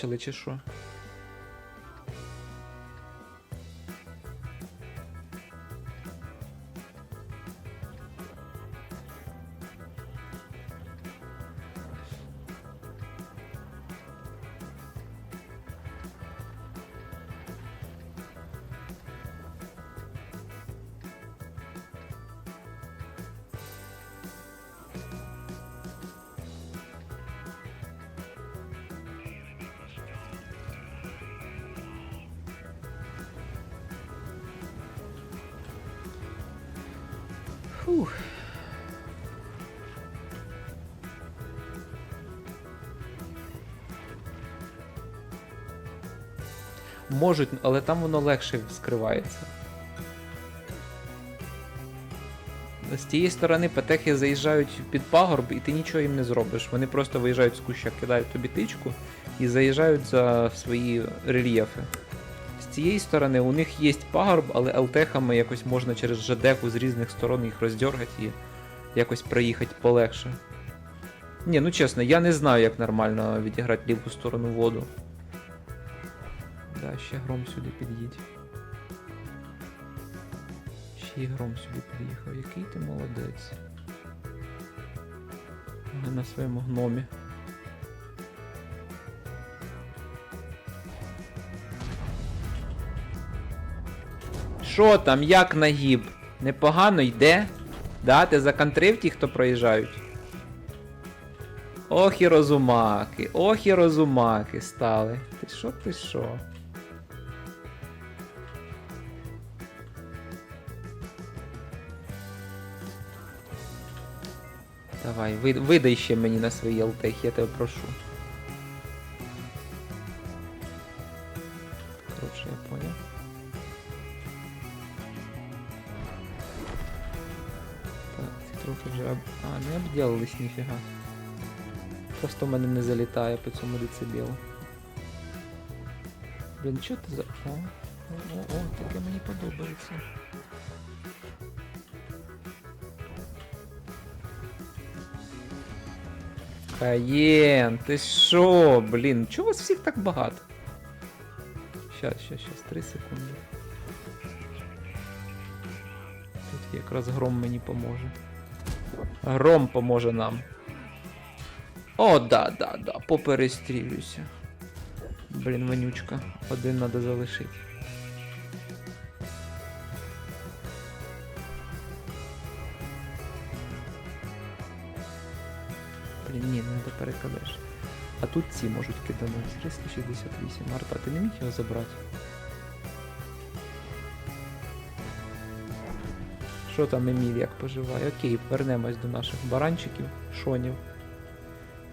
Чили чи що? Фух. Можуть, але там воно легше скривається. З тієї сторони петехи заїжджають під пагорб, і ти нічого їм не зробиш. Вони просто виїжджають з куща, кидають тобі тичку і заїжджають за свої рельєфи. Цієї сторони у них є пагорб, але ЛТХами якось можна через ЖДХу з різних сторон їх роздергати і якось проїхати полегше. Ні, ну чесно, я не знаю, як нормально відіграти ліву сторону воду. Да, ще гром сюди під'їдь. Ще й гром сюди під'їхав. Який ти молодець. На своєму гномі. Що там, як нагіб? Непогано йде? Да, ти законтрив ті, хто проїжджають? Ох і розумаки, ох і розумаки стали. Ти що, ти що? Давай, видай ще мені на свої ЛТХ, я тебе прошу. Трохи вже об... А, не обділились ніфіга. Просто в мене не залітає по цьому децибелу. Блін, що ти за. О, о, о, таке мені подобається. Каєн, ти що, блін, чого вас всіх так багато? Щас, щас, щас, 3 секунди. Тут якраз гром мені поможе. Гром поможе нам. О, да, да, да, поперестрілюйся. Блін, вонючка. Один надо залишити. Блін, ні, не перекладеш. А тут ці можуть киданути. 368. Марта, ти не міг його забрати? Що там Еміль як поживає? Окей, вернемось до наших баранчиків, шонів.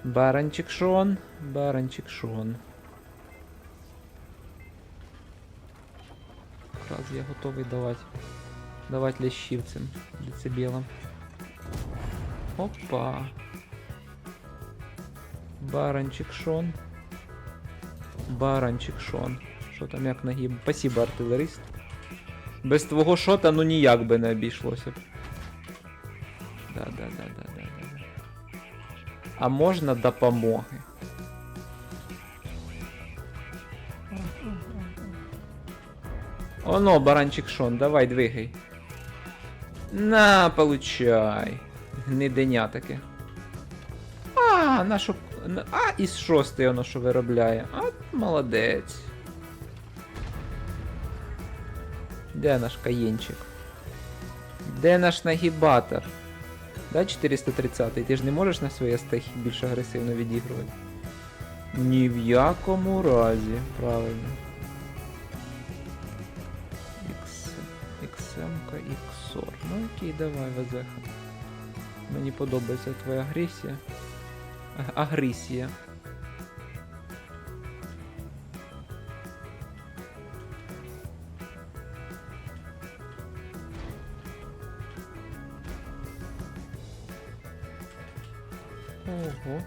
Баранчик Шон, баранчик Шон. Якраз я готовий давати. Давати лящів цим децибелам. Опа. Баранчик Шон. Баранчик Шон. Що там як нагиб? Спасибо, артилерист. Без твого шота ну ніяк би не обійшлося б. Да, да, да, да, да, да. да. А можна допомоги? Оно, баранчик Шон, давай двигай. На, получай. Гниденя таке. А, нашу. А, із шостий воно що виробляє. А, молодець. Де наш каєнчик? Де наш нагібатор? Да, 430-й, Ти ж не можеш на своїй стехі більш агресивно відігрувати? Ні в якому разі, правильно. X, XM, XOR. Ну окей, давай, Вазеха. Мені подобається твоя агресія. Агресія. Ого.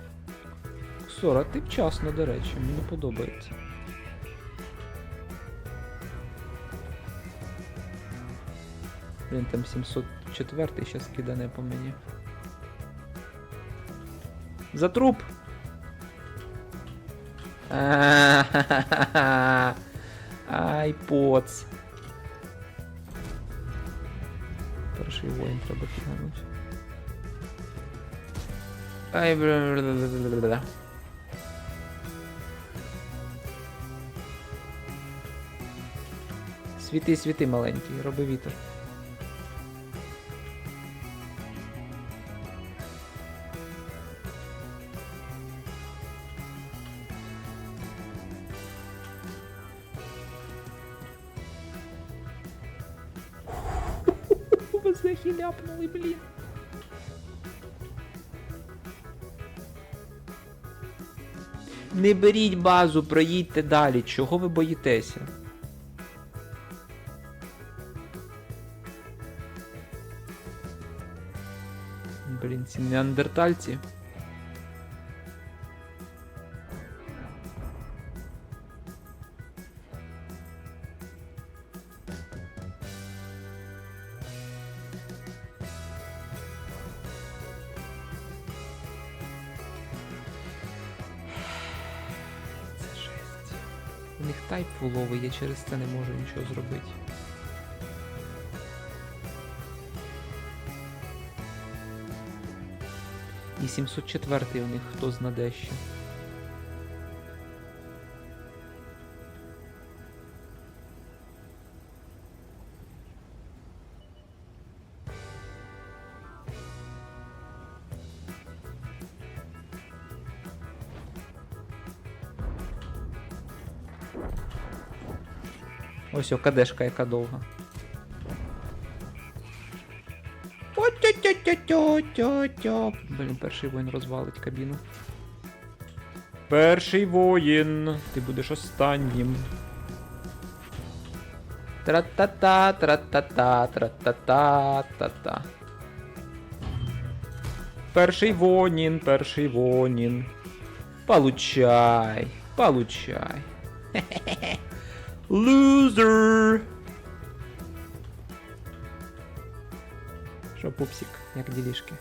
Ксора, ти вчасно, до речі, мені подобається. Блін, там 704 щас кидане по мені. За труп! Ай, поц. Перший воїн треба підглянути. Ай, бля-бля-бля-бля-бля. Світи, світи маленький, роби вітер. Ви захиляпнули, блін. Не беріть базу, проїдьте далі. Чого ви боїтеся? Блін, ці неандертальці. Тайп фуловий, я через це не можу нічого зробити. І 704 у них хто знаде ще. Ось о, кадешка яка довга. Блін, перший воїн розвалить кабіну. Перший воїн. Ти будеш останнім. Тра-та-та, тра-та-та, тра-та-та, та-та. Перший вонін, перший вонін. Получай, получай. Лузер. Що, пупсик, як ділішки?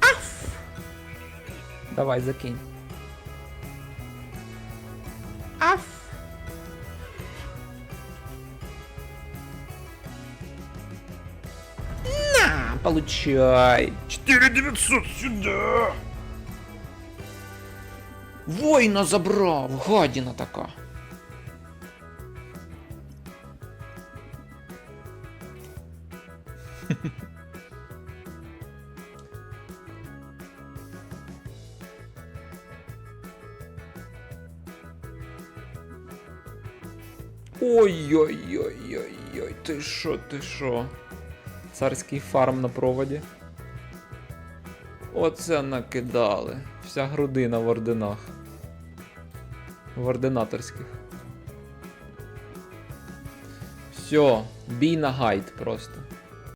Аф! Давай, закинь. Аф! На, получай. 4900 сюда. Воїна забрав, гадіна така. Ой-ой-ой-ой-ой, ти шо, ти шо? Царський фарм на проводі. Оце накидали. Вся грудина в орденах. В ординаторських. Все, бій на гайд просто.